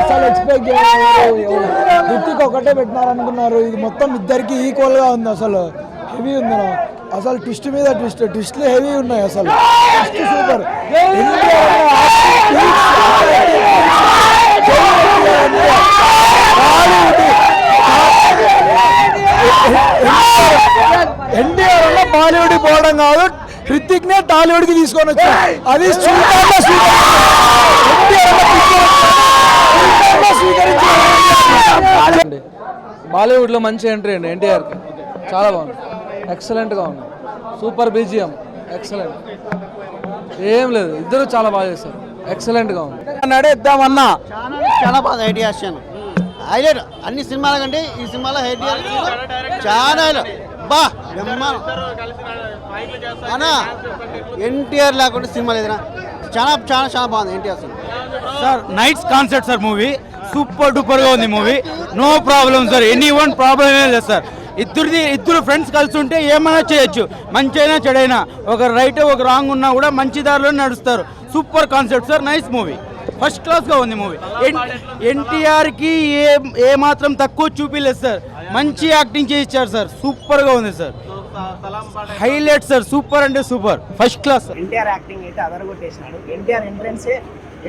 అసలు ఎక్స్పెక్ట్ చేయలేదు ఒకటే పెట్టినారనుకున్నారు. ఇది మొత్తం ఇద్దరికి ఈక్వల్గా ఉంది అసలు. హెవీ ఉంది. అసలు ట్విస్ట్ మీద ట్విస్ట్ ట్విస్ట్లు హెవీ ఉన్నాయి అసలు. ట్విస్ట్ సూపర్ ఎన్టీఆర్ బాలీవుడ్ పోవడం కాదు. హృతిక్ నే టాలీవుడ్కి తీసుకొని వచ్చారు. అది చూడాలి అండి బాలీవుడ్లో మంచి ఎంట్రీ అండి ఎన్టీఆర్కి చాలా బాగుంది. ఎక్సలెంట్గా ఉంది. సూపర్ బీజిఎం ఎక్సలెంట్ ఏం లేదు ఇద్దరు చాలా బాగా చేస్తారు ఎక్సలెంట్గా ఉంది. నడేద్దామన్నా. చాలా బాగా ఐడియా వచ్చాను హైలైట్. అన్ని సినిమాల కంటే ఈ సినిమాలో ఐడియా చాలా highlight. బా బ్రహ్మాండం. అన్నా ఎన్టీఆర్ లేకుండా సినిమా లేదనా చాలా చాలా చాలా బాగుంది NTR sir nights concept sir movie. Super డూపర్గా ఉంది movie. No problem sir. Any one problem ఏం లేదు సార్. ఇద్దరిది ఇద్దరు ఫ్రెండ్స్ కలిసి ఉంటే ఏమైనా చేయొచ్చు. మంచి అయినా చెడైనా. ఒక రైట్ ఒక రాంగ్ ఉన్నా కూడా మంచి దారిలో నడుస్తారు. Super concept sir. Nice movie. First క్లాస్గా ఉంది మూవీ. ఎన్టీఆర్కి ఏ ఏ మాత్రం తక్కువ చూపిలేదు సార్. మంచి యాక్టింగ్ చేయించారు సార్. సూపర్గా ఉంది సార్. Highlight sir. సూపర్ అంటే super. First class NTR acting అయితే అదరగొట్టేసినాడు. ఎన్టీఆర్ ఎంట్రెన్స్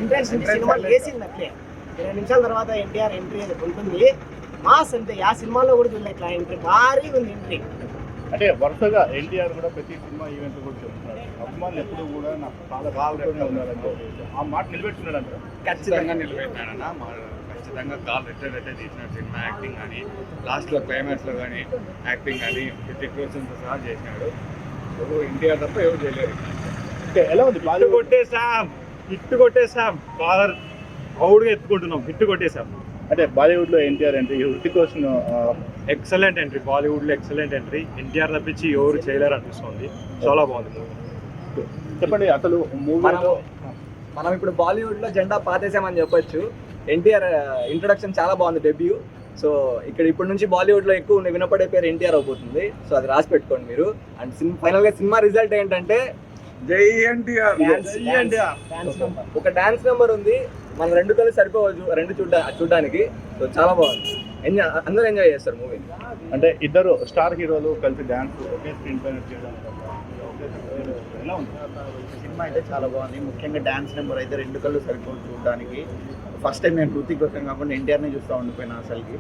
ఎంట్రెన్స్ సినిమా వేసింది అట్లే. ఇరవై నిమిషాల తర్వాత ఎన్టీఆర్ ఎంట్రీ అనేది ఉంటుంది. మాస్ అంతే ఆ సినిమాలో కూడా చూడలే ఇట్లా ఎంట్రీ భారీ ఉంది ఎంట్రీ అంటే వరుసగా ఎన్టీఆర్ కూడా ప్రతి సినిమా ఈవెంట్ కూడా చెప్తున్నాడు అభిమానులు ఎప్పుడు కూడా నాకు చాలా కావాలనే ఉన్నారని ఆ మాట నిలబెట్టున్నాడు అంటారు ఖచ్చితంగా నిలబెట్టినాడన్న మా ఖచ్చితంగా కాల్ రిటర్న్ రిటర్న్ చేసినాడు సినిమా యాక్టింగ్ కానీ లాస్ట్లో క్లైమాక్స్లో కానీ యాక్టింగ్ కానీ హృతిక్ రోషన్తో సహా చేసినాడు. ఎవరు ఎన్టీఆర్ తప్ప ఎవరు చేయలేరు. అంటే ఎలా ఉంది బాలీవుడ్? కొట్టేసాం హిట్ కొట్టేసాం కాలర్ పౌడ్గా ఎత్తుకుంటున్నాం హిట్ కొట్టేసాం అంటే బాలీవుడ్లో ఎన్టీఆర్ అంటే హృతిక్ రోషన్ ఎక్సలెంట్ ఎంట్రీ బాలీవుడ్లో ఎక్సలెంట్ ఎంట్రీ. ఎన్టీఆర్ తప్పించి ఎవరు చేయలేరు అనిపిస్తుంది. చాలా బాగుంది. మూవీ చెప్పండి అసలు మూవీలో మనం ఇప్పుడు బాలీవుడ్లో జెండా పాతేసామని చెప్పొచ్చు. ఎన్టీఆర్ ఇంట్రొడక్షన్ చాలా బాగుంది డెబ్యూ. సో ఇక్కడ ఇప్పటి నుంచి బాలీవుడ్లో ఎక్కువ వినపడే పేరు ఎన్టీఆర్ అవబోతుంది సో అది రాసి పెట్టుకోండి మీరు. అండ్ ఫైనల్గా సినిమా రిజల్ట్ ఏంటంటే జై ఎన్టీఆర్. ఒక డాన్స్ నెంబర్ ఉంది. మన రెండు కలిసి సరిపోవచ్చు రెండు చూడ చూడడానికి. సో చాలా బాగుంది. ఎంజాయ్ అందరూ ఎంజాయ్ చేస్తారు మూవీ అంటే ఇద్దరు స్టార్ హీరోలు కలిసి డాన్స్ ఒకే స్క్రీన్ పైన చేయడం ఎలా ఉంది? సినిమా అయితే చాలా బాగుంది. ముఖ్యంగా డాన్స్ నెంబర్ అయితే రెండు కళ్ళు సరిపోదు చూడడానికి. ఫస్ట్ టైం నేను హృతిక్ రోషన్ కాకుండా ఎన్టీఆర్ని చూస్తూ ఉండిపోయినా అసలుకి.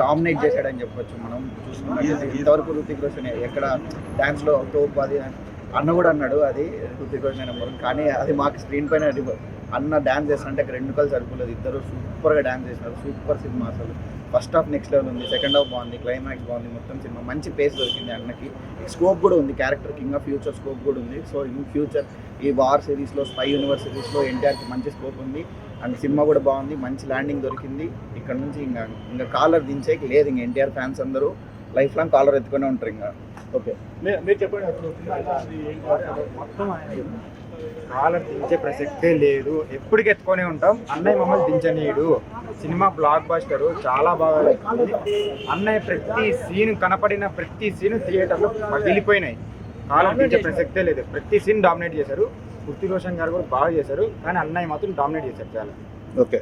డామినేట్ చేశాడని చెప్పొచ్చు మనం. చూసుకున్నట్టు ఇంతవరకు హృతిక్ రోషన్ ఎక్కడ డాన్స్లో తోపు అది అన్న కూడా అన్నాడు అది హృతిక్ రోషన్ నెంబర్ కానీ అది మాకు స్క్రీన్ పైన అన్న డ్యాన్స్ చేస్తా అంటే రెండు కళ్ళు సరిపోలేదు. ఇద్దరు సూపర్గా డ్యాన్స్ చేసినారు సూపర్ సినిమా అసలు. ఫస్ట్ హాఫ్ నెక్స్ట్ లెవెల్ ఉంది. సెకండ్ హాఫ్ బాగుంది. క్లైమాక్స్ బాగుంది. మొత్తం సినిమా. మంచి పేస్ దొరికింది అన్నకి. స్కోప్ కూడా ఉంది. Character king of future scope కూడా ఉంది. సో ఇన్ ఫ్యూచర్ ఈ వార్ సిరీస్లో స్పై యూనివర్స్ సిరీస్లో ఎన్టీఆర్కి మంచి స్కోప్ ఉంది. అండ్ సినిమా కూడా బాగుంది. మంచి ల్యాండింగ్ దొరికింది. ఇక్కడ నుంచి ఇంకా ఇంకా కాలర్ దించేకి లేదు. ఇంకా ఎన్టీఆర్ ఫ్యాన్స్ అందరూ లైఫ్ లాంగ్ కాలర్ ఎత్తుకునే ఉంటారు ఇంకా. ఓకే. మీరు చెప్పండి? మొత్తం ఆయన దించే ప్రసక్తే లేదు. ఎప్పటికి ఎత్తుకొని ఉంటాం. అన్నయ్య మమ్మల్ని దించనీయుడు సినిమా బ్లాక్ బస్టర్ చాలా బాగా వచ్చింది. అన్నయ్య ప్రతి సీన్ కనపడిన ప్రతి సీన్ థియేటర్లో పగిలిపోయినాయి. కాలర్ దించే ప్రసక్తే లేదు. ప్రతి సీన్ డామినేట్ చేశారు. కృతి రోషన్ గారు కూడా బాగా చేశారు. కానీ అన్నయ్య మాత్రం డామినేట్ చేశారు చాలా. ఓకే.